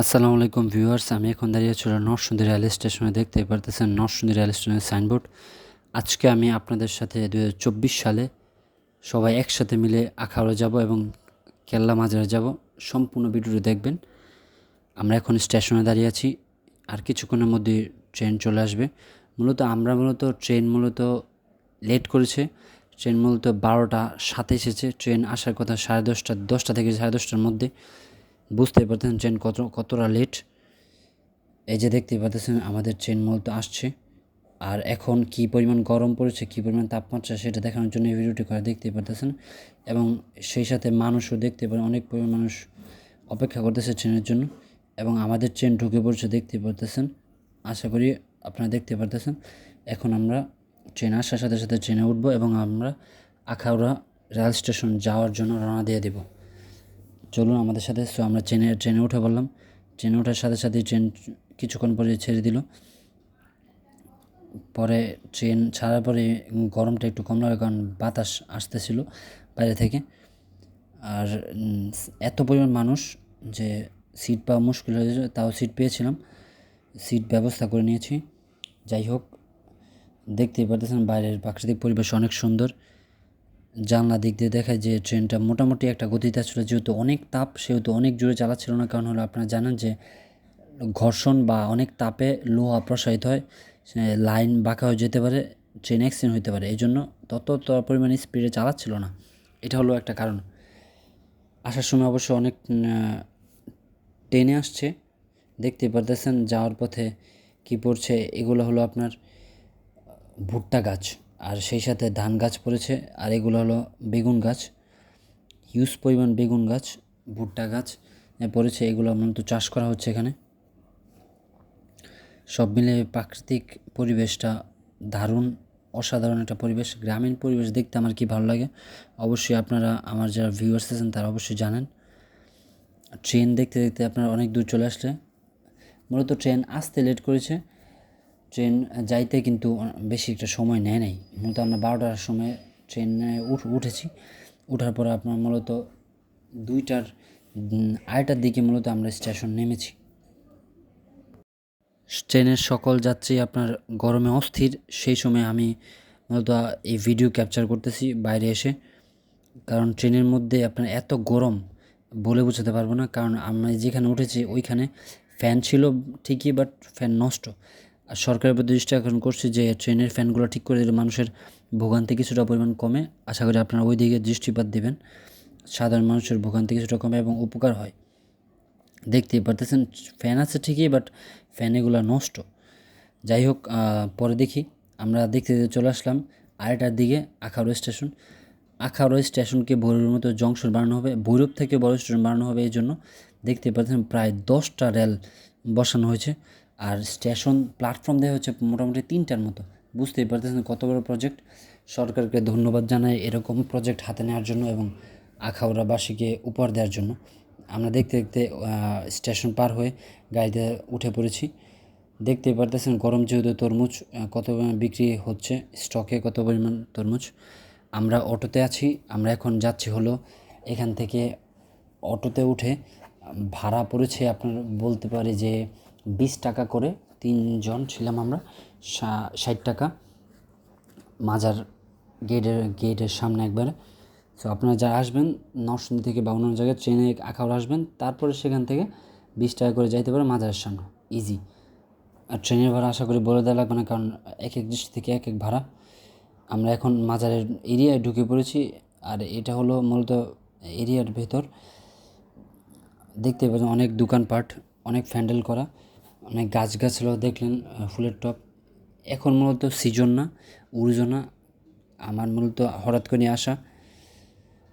আসসালামু আলাইকুম ভিউয়ার্স, আমি এখন দাঁড়িয়ে ছিল নরসিংদী রেল স্টেশনে। দেখতে পারতেছেন নরসিংদী রেল স্টেশনের সাইনবোর্ড। আজকে আমি আপনাদের সাথে দু হাজার চব্বিশ সালে সবাই একসাথে মিলে আখাউড়া যাব এবং কেল্লা মাজারে যাব। সম্পূর্ণ ভিডিওটি দেখবেন। আমরা এখন স্টেশনে দাঁড়িয়ে আছি। আর কিছুক্ষণের মধ্যে ট্রেন চলে আসবে। মূলত আমরা মূলত ট্রেন মূলত লেট করেছে। ট্রেন মূলত বারোটা সাথে এসেছে। ট্রেন আসার কথা সাড়ে দশটা দশটা থেকে সাড়ে দশটার মধ্যে। বুঝতে পারতেছেন ট্রেন কত, কতটা লেট এই যে দেখতে পাচ্ছেন আমাদের ট্রেন মূলত আসছে। আর এখন কি পরিমাণ গরম পড়েছে, কী পরিমাণ তাপমাত্রা, সেটা দেখানোর জন্য এই ভিডিওটি করে দেখতে পারতেছেন। এবং সেই সাথে মানুষও দেখতে পারেন অনেক পরিমাণ মানুষ অপেক্ষা করতেছে ট্রেনের জন্য। এবং আমাদের ট্রেন ঢুকে পড়ছে দেখতে পারতেছেন। আশা করি আপনারা দেখতে পারতেছেন। এখন আমরা ট্রেন আসার সাথে সাথে ট্রেনে উঠবো এবং আমরা আখাউড়া রেল স্টেশন যাওয়ার জন্য রওনা দিয়ে দেবো। চলুন আমাদের সাথে। সো আমরা ট্রেনে ট্রেনে উঠে বললাম ট্রেনে ওঠার সাথে সাথে ট্রেন কিছুক্ষণ পরে ছেড়ে দিল। পরে ট্রেন ছাড়ার পরে গরমটা একটু কম লাগে কারণ বাতাস আসতেছিল বাইরে থেকে। আর এত পরিমাণ মানুষ যে সিট পাওয়া মুশকিল হয়েছে তাও সিট পেয়েছিলাম। সিট ব্যবস্থা করে নিয়েছি। যাই হোক, দেখতেই পারতেছেন বাইরের প্রাকৃতিক পরিবেশ অনেক সুন্দর। জানলা দিক দিয়ে দেখায় যে ট্রেনটা মোটামুটি একটা গতিতে ছিল যেহেতু অনেক তাপ, সেহেতু অনেক জোরে চালাচ্ছিল না। কারণ হলো আপনারা জানেন যে ঘর্ষণ বা অনেক তাপে লোহা প্রসারিত হয় লাইন বাঁকা হয়ে যেতে পারে, ট্রেন অ্যাক্সিডেন্ট হতে পারে। এই জন্য তত পরিমাণে স্পিডে চালাচ্ছিল না। এটা হলো একটা কারণ। আসার সময় অবশ্য অনেক টেনে আসছে। দেখতে পারতেছেন যাওয়ার পথে কি পড়ছে, এগুলো হলো আপনার ভুট্টা গাছ। আর সেই সাথে ধান গাছ পড়েছে, আর এগুলো হলো বেগুন গাছ। হিউজ পরিমাণ বেগুন গাছ, ভুট্টা গাছ পড়েছে, এগুলো মূলত চাষ করা হচ্ছে এখানে। সব মিলে প্রাকৃতিক পরিবেশটা দারুণ, অসাধারণ একটা পরিবেশ, গ্রামীণ পরিবেশ দেখতে আমার কি ভালো লাগে। অবশ্যই আপনারা আমার যারা ভিউয়ার্স আছেন তারা অবশ্যই জানেন। ট্রেন দেখতে দেখতে আপনারা অনেক দূর চলে আসলে। মূলত ট্রেন আসতে লেট করেছে ট্রেন যাইতে কিন্তু বেশি একটা সময় নেয় নাই। মূলত আমরা বারোটার সময় ট্রেনে উঠ উঠেছি। উঠার পরে আপনার মূলত দুইটার আড়াইটার দিকে মূলত আমরা স্টেশন নেমেছি। ট্রেনের সকল যাত্রী আপনার গরমে অস্থির। সেই সময় আমি মূলত এই ভিডিও ক্যাপচার করতেছি বাইরে এসে। কারণ ট্রেনের মধ্যে আপনার এত গরম বলে বোঝাতে পারব না। কারণ আমরা যেখানে উঠেছি ওইখানে ফ্যান ছিল ঠিকই, বাট ফ্যান নষ্ট। আর সরকারের প্রতি দৃষ্টি আকর্ষণ করছে যে ট্রেনের ফ্যানগুলো ঠিক করে দিলে মানুষের ভোগান্তি কিছুটা পরিমাণ কমে। আশা করি আপনারা ওই দিকে দৃষ্টিপাত দেবেন। সাধারণ মানুষের ভোগান্তি কিছুটা কমে এবং উপকার হয়। দেখতেই পারতেছেন, ফ্যান আছে ঠিকই, বাট ফ্যান এগুলো নষ্ট। যাই হোক পরে দেখি। আমরা দেখতে চলে আসলাম আড়াইটার দিকে, আখাউড়া স্টেশন। আখাউড়া স্টেশনকে ভৈরবের মতো জংশন বানানো হবে, ভৈরব থেকে বড় স্টেশন বানানো হবে এই জন্য। দেখতে পাচ্ছেন প্রায় দশটা রেল বসানো হয়েছে। আর স্টেশন প্ল্যাটফর্ম দেওয়া হচ্ছে মোটামুটি তিনটার মতো। বুঝতেই পারতেছেন কত বড় প্রজেক্ট সরকারকে ধন্যবাদ জানাই এরকম প্রজেক্ট হাতে নেওয়ার জন্য এবং আখাউড়াবাসীকে উপহার দেওয়ার জন্য। আমরা দেখতে দেখতে স্টেশন পার হয়ে গাড়িতে উঠে পড়েছি। দেখতে পারতেছেন গরম যেহেতু তরমুজ কত বিক্রি হচ্ছে স্টকে কত পরিমাণ তরমুজ। আমরা অটোতে আছি, আমরা এখন যাচ্ছি হলো এখান থেকে অটোতে উঠে। ভাড়া পড়েছে আপনার বলতে পারি যে বিশ টাকা করে তিনজন ছিলাম আমরা ষাট টাকা। মাজার গেটের গেটের সামনে একবারে। সো আপনারা যারা আসবেন, নরসিংদী থেকে বা অন্য জায়গায় ট্রেনে আখাউড়া আসবেন, তারপরে সেখান থেকে বিশ টাকা করে যাইতে পারে মাজারের সামনে। ইজি আর ট্রেনের ভাড়া আশা করি বলে দেওয়া লাগবে না, কারণ এক এক ডিস্ট্রিক্ট থেকে এক এক ভাড়া। আমরা এখন মাজারের এরিয়ায় ঢুকে পড়েছি, আর এটা হলো মূলত এরিয়ার ভেতর। দেখতে পাচ্ছেন অনেক দোকানপাট, অনেক ফ্যান্ডেল করা। অনেক গাছ গাছগুলো দেখলেন ফুলের টপ এখন মূলত সিজন না, উর্জন না। আমার মূলত হঠাৎ করে আসা।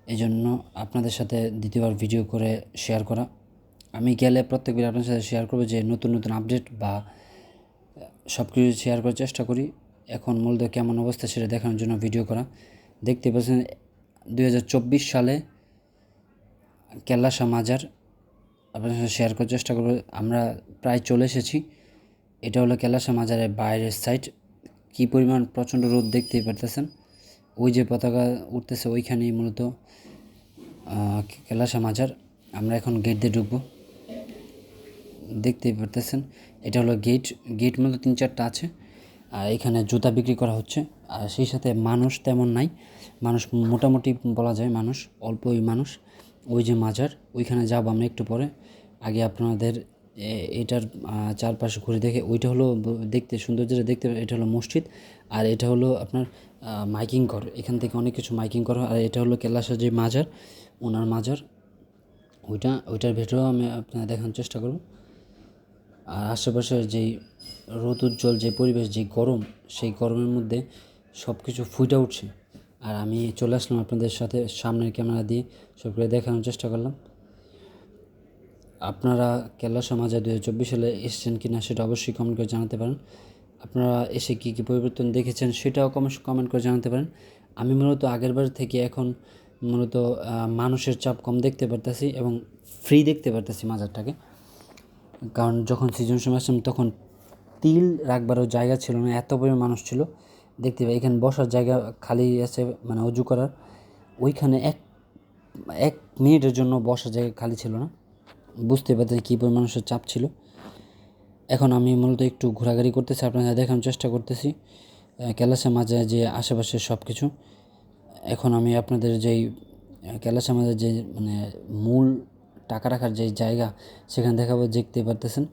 এই জন্য আপনাদের সাথে দ্বিতীয়বার ভিডিও করে শেয়ার করা। আমি গেলে প্রত্যেকবার আপনার সাথে শেয়ার করব যে নতুন নতুন আপডেট বা সব কিছু শেয়ার করার চেষ্টা করি। এখন মূলত কেমন অবস্থা সেটা দেখানোর জন্য ভিডিও করা। দেখতে পাচ্ছেন দু হাজার চব্বিশ সালে কেল্লাসা মাজার আপনার সাথে শেয়ার করার চেষ্টা করব। আমরা প্রায় চলে এসেছি। এটা হলো কেলাসা মাজারের বাইরের সাইড কী পরিমাণ প্রচণ্ড রোদ দেখতেই পারতেছেন। ওই যে পতাকা উঠতেছে ওইখানেই মূলত কেলাসা মাজার। আমরা এখন গেট দিয়ে ঢুকবো। দেখতেই পারতেছেন, এটা হলো গেট গেট মতো তিন চারটা আছে, আর এখানে জুতা বিক্রি করা হচ্ছে। আর সেই সাথে মানুষ তেমন নাই। মানুষ মোটামুটি বলা যায় মানুষ, অল্পই মানুষ। ওই যে মাজার, ওইখানে যাব আমরা একটু পরে। আগে আপনাদের এটার চারপাশে ঘুরে দেখে, ওইটা হলো দেখতে, সৌন্দর্যটা দেখতে, এটা হলো মসজিদ, আর এটা হলো আপনার মাইকিং ঘর, এখান থেকে অনেক কিছু মাইকিং করা আর এটা হলো কেলাসের যে মাজার, ওনার মাজার, ওইটা, ওইটার ভেতরেও আমি আপনাদের দেখানোর চেষ্টা করব, আর আশেপাশের যেই রোদ উজ্জ্বল যে পরিবেশ, যে গরম, সেই গরমের মধ্যে সব কিছু ফুটে উঠছে, আর আমি চলে আসলাম আপনাদের সাথে সামনের ক্যামেরা দিয়ে সবগুলো দেখানোর চেষ্টা করলাম। আপনারা কেলা সমাজে দু হাজার চব্বিশ সালে এসেছেন কি না সেটা অবশ্যই কমেন্ট করে জানাতে পারেন। আপনারা এসে কী কী পরিবর্তন দেখেছেন সেটাও কমেন্ট কমেন্ট করে জানাতে পারেন। আমি মূলত আগের বার থেকে এখন মূলত মানুষের চাপ কম দেখতে পারতেছি এবং ফ্রি দেখতে পারতেছি মাজারটাকে। কারণ যখন সিজন সময় আসলাম তখন তিল রাখবারও জায়গা ছিল না, এত পরিমাণ মানুষ ছিল। দেখতে পাই, এখানে বসার জায়গা খালি আছে মানে অজু করার। ওইখানে এক এক মিনিটের জন্য বসার জায়গা খালি ছিল না। বুঝতে পারতেন কী পরিমাণ মানুষের চাপ ছিল। এখন আমি মূলত একটু ঘোরাঘুরি করতেছি, আপনাদের দেখানোর চেষ্টা করতেছি ক্যালাসের মাঝে যে আশেপাশে সব কিছু এখন আমি আপনাদের যেই ক্যালাসের মাঝে যে মানে মূল টাকা রাখার যে জায়গা, সেখানে দেখাবো, দেখতে পারতেছেন।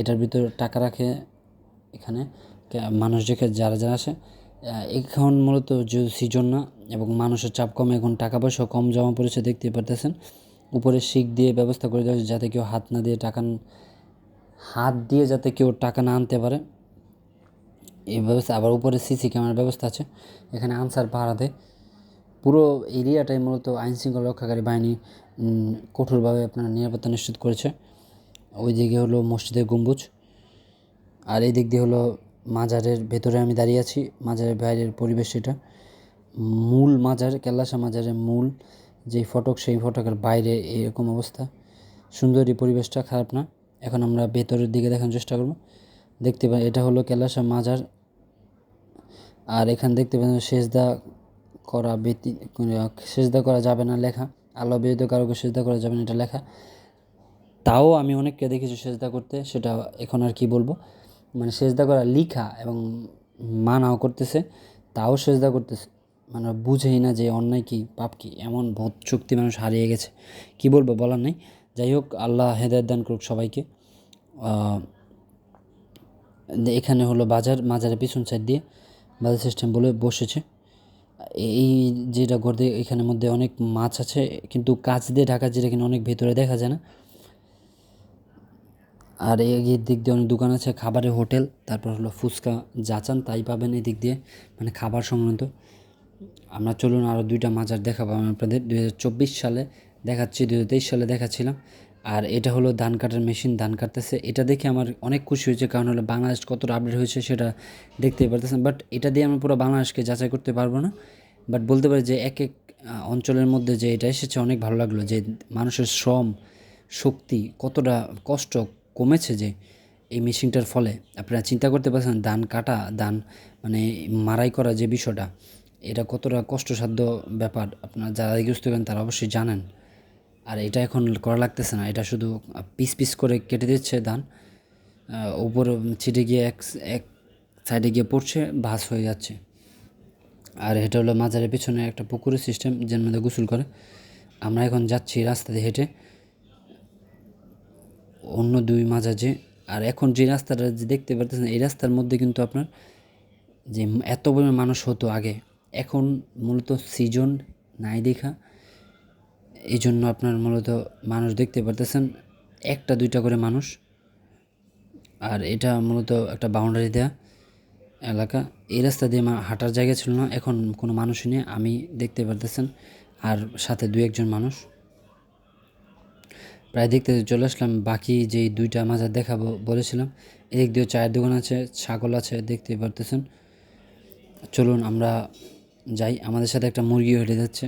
এটার ভিতরে টাকা রাখে এখানে মানুষ যেখানে যারা যারা আসে এখন মূলত যে সিজন না, এবং মানুষের চাপ কমে, এখন টাকা পয়সা কম জমা পড়েছে, দেখতে পারতেছেন। উপরে শিক দিয়ে ব্যবস্থা করে দেওয়া যাতে কেউ হাত না দিয়ে টাকা হাত দিয়ে যাতে কেউ টাকা না আনতে পারে। এই ব্যবস্থা আবার উপরে সিসি ক্যামেরার ব্যবস্থা আছে। এখানে আনসার পাহারা দেয়। পুরো এরিয়াটাই মূলত আইন শৃঙ্খলা রক্ষাকারী বাহিনী কঠোরভাবে আপনার নিরাপত্তা নিশ্চিত করেছে। ওই দিকে হলো মসজিদের গম্বুজ। আর এই দিক দিয়ে হলো মাজারের ভেতরে আমি দাঁড়িয়ে আছি। মাজারের বাইরের পরিবেশ এটা। মূল মাজার, কেল্লাসা মাজারের মূল যেই ফটক সেই ফটকের বাইরে এরকম অবস্থা। সুন্দরী পরিবেশটা খারাপ না। এখন আমরা ভেতরের দিকে দেখানোর চেষ্টা করব। দেখতে পাই এটা হলো কেল্লাসা মাজার। আর এখানে দেখতে পাচ্ছেন সেজদা করা ব্যতি সেজদা করা যাবে না লেখা। আল্লাহ ব্যতীত কারোকে সেজদা করা যাবে না, এটা লেখা। তাও আমি অনেককে দেখেছি সেজদা করতে, সেটা এখন আর কি বলব? মানে সেজদা করা লিখা এবং মানাও করতেছে, তাও সেজদা করতেছে। মানে বুঝেই না যে অন্যায় কি, পাপ কি, এমন বোধ শক্তি মানুষ হারিয়ে গেছে। কি বলব বলার নেই। যাই হোক, আল্লাহ হেদায়ত দান করুক সবাইকে। এখানে হলো বাজার, মাজারের পিছন সাইড দিয়ে বাজার সিস্টেম বলে বসেছে। এই যেটা গর্দে এখানের মধ্যে অনেক মাছ আছে, কিন্তু কাঁচ দিয়ে ঢাকা যেটা কিনা অনেক ভেতরে দেখা যায় না। আর এই দিক দিয়ে অনেক দোকান আছে, খাবারের হোটেল, তারপর হলো ফুচকা, যা চান তাই পাবেন এই দিক দিয়ে মানে খাবার সংক্রান্ত। আমরা চলুন আরও দুইটা মাজার দেখাবো। আমি আপনাদের দুই হাজার চব্বিশ সালে দেখাচ্ছি, দুই হাজার তেইশ সালে দেখাচ্ছিলাম। আর এটা হলো ধান কাটার মেশিন, ধান কাটতেছে। এটা দেখে আমার অনেক খুশি হয়েছে, কারণ হলো বাংলাদেশ কতটা আপডেট হয়েছে সেটা দেখতেই পারতেছেন। বাট এটা দিয়ে আমরা পুরো বাংলাদেশকে যাচাই করতে পারব না। বাট বলতে পারি যে এক এক অঞ্চলের মধ্যে যে এটা এসেছে, অনেক ভালো লাগল যে মানুষের শ্রম শক্তি কতটা কষ্ট কমেছে যে এই মেশিনটার ফলে। আপনারা চিন্তা করতে পারছেন, ধান কাটা, ধান মানে মারাই করা যে বিষয়টা এটা কতটা কষ্টসাধ্য ব্যাপার আপনারা যারা গৃহস্থ করেন তারা অবশ্যই জানেন। আর এটা এখন করা লাগতেছে না, এটা শুধু পিস পিস করে কেটে দিচ্ছে ধান। উপর ছিটে গিয়ে এক এক সাইডে গিয়ে পড়ছে ভাস হয়ে যাচ্ছে। আর এটা হলো মাজারের পেছনে একটা পুকুরের সিস্টেম যার মধ্যে গোসল করে। আমরা এখন যাচ্ছি রাস্তা দিয়ে হেঁটে। অন্য দুই মাজাজে আর এখন যে রাস্তাটা যে দেখতে পারতেছেন, এই রাস্তার মধ্যে কিন্তু আপনার যে এত পরিমাণ মানুষ হতো আগে এখন মূলত সিজন নাই দেখা। এই জন্য আপনার মূলত মানুষ দেখতে পারতেছেন, একটা, দুইটা করে মানুষ। আর এটা মূলত একটা বাউন্ডারি দেয়া এলাকা। এই রাস্তা দিয়ে হাঁটার জায়গা ছিল না, এখন কোনো মানুষই নেই, আমি দেখতে পারতেছেন। আর সাথে দু একজন মানুষ। প্রায় দেখতে চলে আসলাম, বাকি যেই দুইটা মাজার দেখাবো বলেছিলাম, এদিক দিয়ে চায়ের দোকান আছে, ছাগল আছে, দেখতে পারতেছেন। চলুন আমরা যাই, আমাদের সাথে একটা মুরগি হেঁটে যাচ্ছে।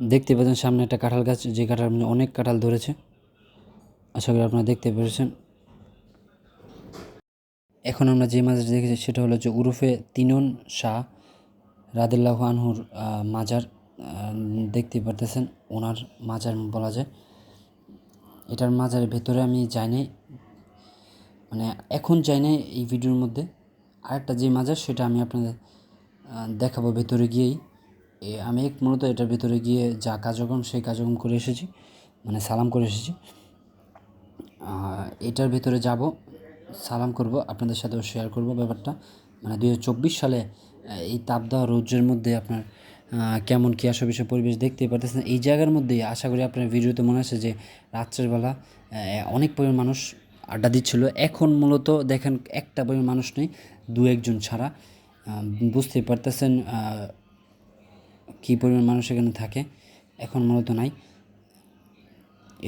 দেখতে পাচ্ছেন সামনে একটা কাঁঠাল গাছ, যে কাঁঠাল মধ্যে অনেক কাঁঠাল ধরেছে। আশা করি আপনারা দেখতে পেরেছেন। এখন আমরা যে মাজার দেখেছি, সেটা হলো যে উরুফে তিনন শাহ রাদিল্লাহ আনহুর মাজার দেখতে পারতেছেন ওনার মাজার বলা যায়। এটার মাজারের ভেতরে আমি যাই নাই মানে এখন যাই নাই এই ভিডিওর মধ্যে। আরেকটা যে মাজার, সেটা আমি আপনাদের দেখাবো ভেতরে গিয়েই। আমি এক মূলত এটার ভেতরে গিয়ে যা কার্যক্রম সেই কার্যক্রম করে এসেছি মানে সালাম করে এসেছি। এটার ভেতরে যাব, সালাম করব, আপনাদের সাথেও শেয়ার করব ব্যাপারটা। মানে দু হাজার চব্বিশ সালে এই তাপদাহ রৌদ্রের মধ্যে আপনার কেমন কী আসে বিষয় পরিবেশ দেখতেই পারতেছেন। এই জায়গার মধ্যেই আশা করি আপনার ভিডিওতে মনে আছে যে, রাত্রের বেলা অনেক পরিমাণ মানুষ আড্ডা দিচ্ছিল। এখন মূলত দেখেন একটা পরিমাণ মানুষ নেই, দু একজন ছাড়া। আহ, বুঝতেই পারতেছেন কী পরিমাণ মানুষ এখানে থাকে এখন মূলত নাই।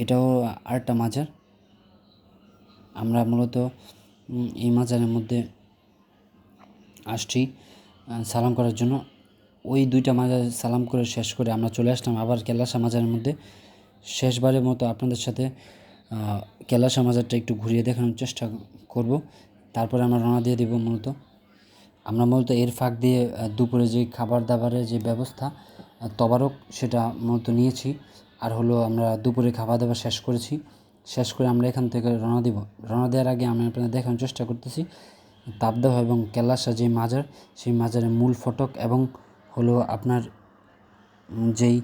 এটাও আরেকটা মাজার। আমরা মূলত এই মাজারের মধ্যে আসছি সালাম করার জন্য। ওই দুইটা মাজার সালাম করে শেষ করে আমরা চলে আসলাম আবার কেলাসা মাজারের মধ্যে। শেষবারের মতো আপনাদের সাথে কেলাসা মাজারটা একটু ঘুরিয়ে দেখানোর চেষ্টা করব। তারপরে আমরা রওনা দিয়ে দেব মূলত। আমরা মূলত এর ফাঁক দিয়ে দুপুরে যে খাবার দাবারের যে ব্যবস্থা তবারক সেটা মূলত নিয়েছি। আর হলো আমরা দুপুরে খাবার দাবার শেষ করেছি। শেষ করে আমরা এখান থেকে রওনা দিব। রওনা দেওয়ার আগে আমি আপনাদের দেখানোর চেষ্টা করতেছি, তাপদাহ এবং কেলাসা যে মাজার, সেই মাজারের মূল ফটক এবং হলো আপনার যেই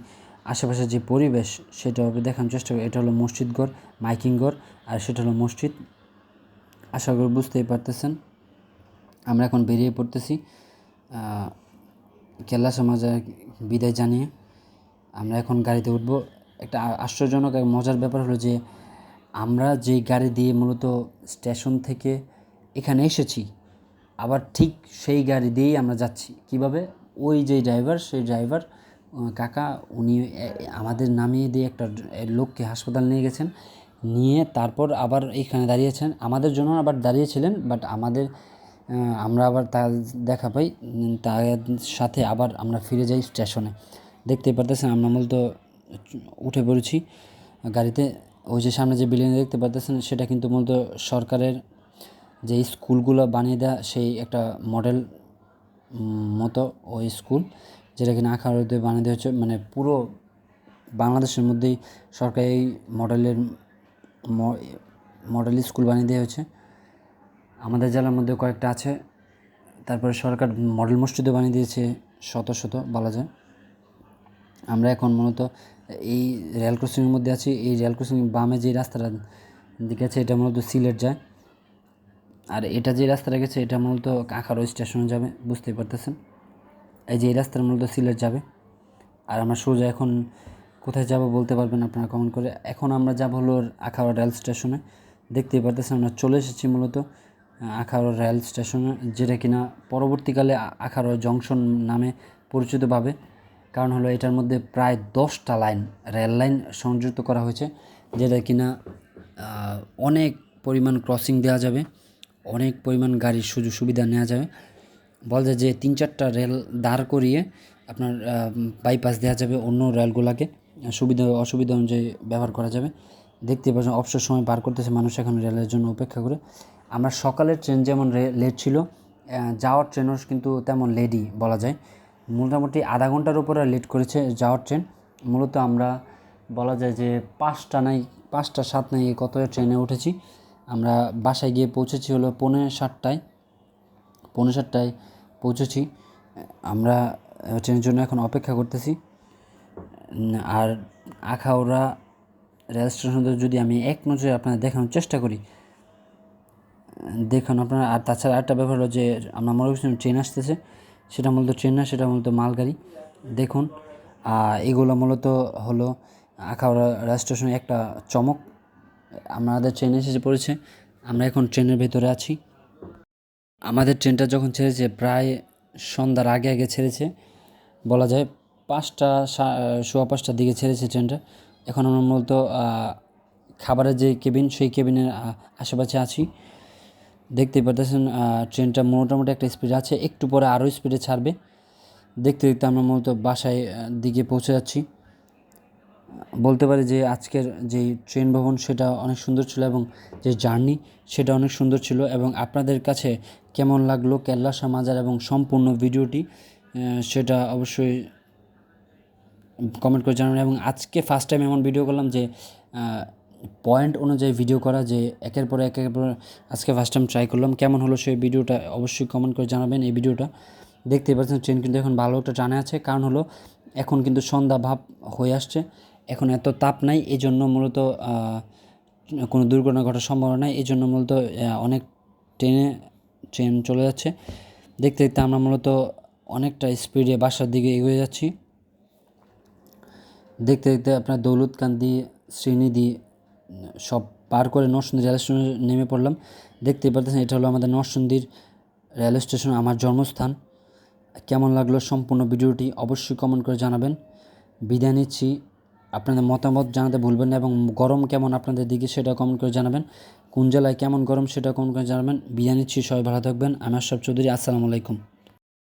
আশেপাশে যে পরিবেশ সেটা দেখানোর চেষ্টা করি। এটা হলো মসজিদঘর মাইকিংঘর আর সেটা হলো মসজিদ। আশা করি বুঝতেই পারতেছেন। আমরা এখন বেরিয়ে পড়তেছি। কেল্লা সমাজে বিদায় জানিয়ে আমরা এখন গাড়িতে উঠব। একটা আশ্চর্যজনক এক মজার ব্যাপার হলো যে আমরা যেই গাড়ি দিয়ে মূলত স্টেশন থেকে এখানে এসেছি, আবার ঠিক সেই গাড়ি দিয়েই আমরা যাচ্ছি। কীভাবে? ওই যে ড্রাইভার, সেই ড্রাইভার কাকা, উনি আমাদের নামিয়ে দিয়ে একটা লোককে হাসপাতাল নিয়ে গেছেন। নিয়ে তারপর আবার এইখানে দাঁড়িয়েছেন। আমাদের জন্য আবার দাঁড়িয়েছিলেন, বাট আমাদের আমরা আবার তার দেখা পাই তার সাথে আবার আমরা ফিরে যাই স্টেশনে। দেখতেই পারতেছেন, আমরা মূলত উঠে পড়েছি গাড়িতে। ওই যে সামনে যে বিল্ডিং দেখতে পারতেছেন, সেটা কিন্তু মূলত সরকারের যে স্কুলগুলো বানিয়ে দেওয়া সেই একটা মডেল মতো ওই স্কুল, যেটা কিনা আঁকা বানিয়ে দেওয়া হচ্ছে। মানে পুরো বাংলাদেশের মধ্যেই সরকার মডেলের মডেল স্কুল বানিয়ে দেওয়া হয়েছে আমাদের জেলার মধ্যে কয়েকটা আছে। তারপরে সরকার মডেল মসজিদও বানিয়ে দিয়েছে শত শত বলা যায় আমরা এখন মূলত এই রেল ক্রসিংয়ের মধ্যে আছি। এই রেল ক্রসিং বামে যে রাস্তাটা দিকে আছে এটা মূলত সিলেট যায়। আর এটা যে রাস্তাটা গেছে, এটা মূলত কাঁখারো স্টেশনে যাবে, বুঝতেই পারতেছেন? এই যে এই রাস্তাটা মূলত সিলেট যাবে। আর আমরা সোজা এখন কোথায় যাব বলতে পারবেন আপনারা কমেন্ট করে। এখন আমরা যাব হলো আখাউড়া রেল স্টেশনে দেখতেই পারতেছেন, আমরা চলে এসেছি মূলত আখাউড়া রেল স্টেশনে, যেটা কিনা পরবর্তীকালে আ- আখাউড়া জংশন নামে পরিচিত পাবে কারণ হলো এটার মধ্যে প্রায় দশটা লাইন, রেল লাইন সংযুক্ত করা হয়েছে, যেটা কিনা অনেক পরিমাণ ক্রসিং দেওয়া যাবে, অনেক পরিমাণ গাড়ির সুযোগ সুবিধা নেওয়া যাবে। বলা যায় যে তিন চারটা রেল দাঁড় করিয়ে আপনার বাইপাস দেওয়া যাবে অন্য রেলগুলোকে। সুবিধা, অসুবিধা অনুযায়ী ব্যবহার করা যাবে। দেখতে পাচ্ছেন, অবসর সময় পার করতেছে মানুষ এখন রেলের জন্য অপেক্ষা করে। আমরা সকালের ট্রেন যেমন লেট ছিল যাওয়ার ট্রেনও কিন্তু তেমন লেটই বলা যায়। মোটামুটি আধা ঘণ্টার উপরে লেট করেছে যাওয়ার ট্রেন। মূলত আমরা বলা যায় যে পাঁচটা নাই, পাঁচটা সাত নাই কত ট্রেনে উঠেছি। আমরা বাসায় গিয়ে পৌঁছেছি হলো পৌনে সাতটায় পৌনে সাতটায় পৌঁছেছি। আমরা ট্রেনের জন্য এখন অপেক্ষা করতেছি। আর আখাউড়া রেল স্টেশন যদি আমি এক নজরে আপনাদের দেখানোর চেষ্টা করি দেখুন, আপনারা, আর তাছাড়া আরেকটা ব্যাপার হলো যে, আমরা মনে করছিলাম ট্রেন আসতেছে, সেটা মূলত ট্রেন না, সেটা মূলত মালগাড়ি। দেখুন এগুলো মূলত হলো আখাউড়া রেল স্টেশনে একটা চমক। আমাদের ট্রেন এসে পড়েছে, আমরা এখন ট্রেনের ভেতরে আছি। আমাদের ট্রেনটা যখন ছেড়েছে, প্রায় সন্ধ্যার আগে আগে ছেড়েছে, বলা যায় পাঁচটা সোয়া পাঁচটার দিকে ছেড়েছে ট্রেনটা এখন আমরা মূলত খাবারের যে কেবিন সেই কেবিনের আশেপাশে আছি। দেখতেই পারতেছেন ট্রেনটা মোটামুটি একটা স্পিড আছে, একটু পরে আরও স্পিডে ছাড়বে। দেখতে দেখতে আমরা মূলত বাসায় দিকে পৌঁছে যাচ্ছি। বলতে পারি যে আজকের যে ট্রেন ভবন সেটা অনেক সুন্দর ছিল এবং যে জার্নি সেটা অনেক সুন্দর ছিল এবং আপনাদের কাছে কেমন লাগল কেল্লা মাজার এবং সম্পূর্ণ ভিডিওটি সেটা অবশ্যই কমেন্ট করে জানাবেন। এবং আজকে ফার্স্ট টাইম এমন ভিডিও করলাম যে পয়েন্ট অনুযায়ী ভিডিও করা যে একের পর এক, একের পর আজকে ফার্স্ট টাইম ট্রাই করলাম। কেমন হলো সেই ভিডিওটা অবশ্যই কমেন্ট করে জানাবেন এই ভিডিওটা দেখতেই পাচ্ছেন ট্রেন কিন্তু এখন ভালো একটা টানে আছে। কারণ হলো, এখন কিন্তু সন্ধ্যা ভাব হয়ে আসছে। এখন এত তাপ নাই এই জন্য মূলত কোনো দুর্ঘটনা ঘটার সম্ভাবনা নাই। এই জন্য মূলত অনেক ট্রেনে ট্রেন চলে যাচ্ছে। দেখতে দেখতে আমরা মূলত অনেকটা স্পিডে বাসার দিকে এগিয়ে যাচ্ছি। দেখতে দেখতে আপনার দৌলতকান্দি, শ্রীনিধি সব পার করে নরসিংদী রেল স্টেশনে নেমে পড়লাম। দেখতেই পারতেছেন, এটা হলো আমাদের নরসিংদীর রেল স্টেশন, আমার জন্মস্থান। কেমন লাগল সম্পূর্ণ ভিডিওটি অবশ্যই কমেন্ট করে জানাবেন। বিদায় নিচ্ছি। আপনাদের মতামত জানাতে ভুলবেন না এবং গরম কেমন আপনাদের দিকে সেটা কমেন্ট করে জানাবেন। কোন জেলায় কেমন গরম সেটা কমেন্ট করে জানাবেন। বিদায় নিচ্ছি, সবাই ভালো থাকবেন। আমি আশরাফ চৌধুরী, আসসালামু আলাইকুম।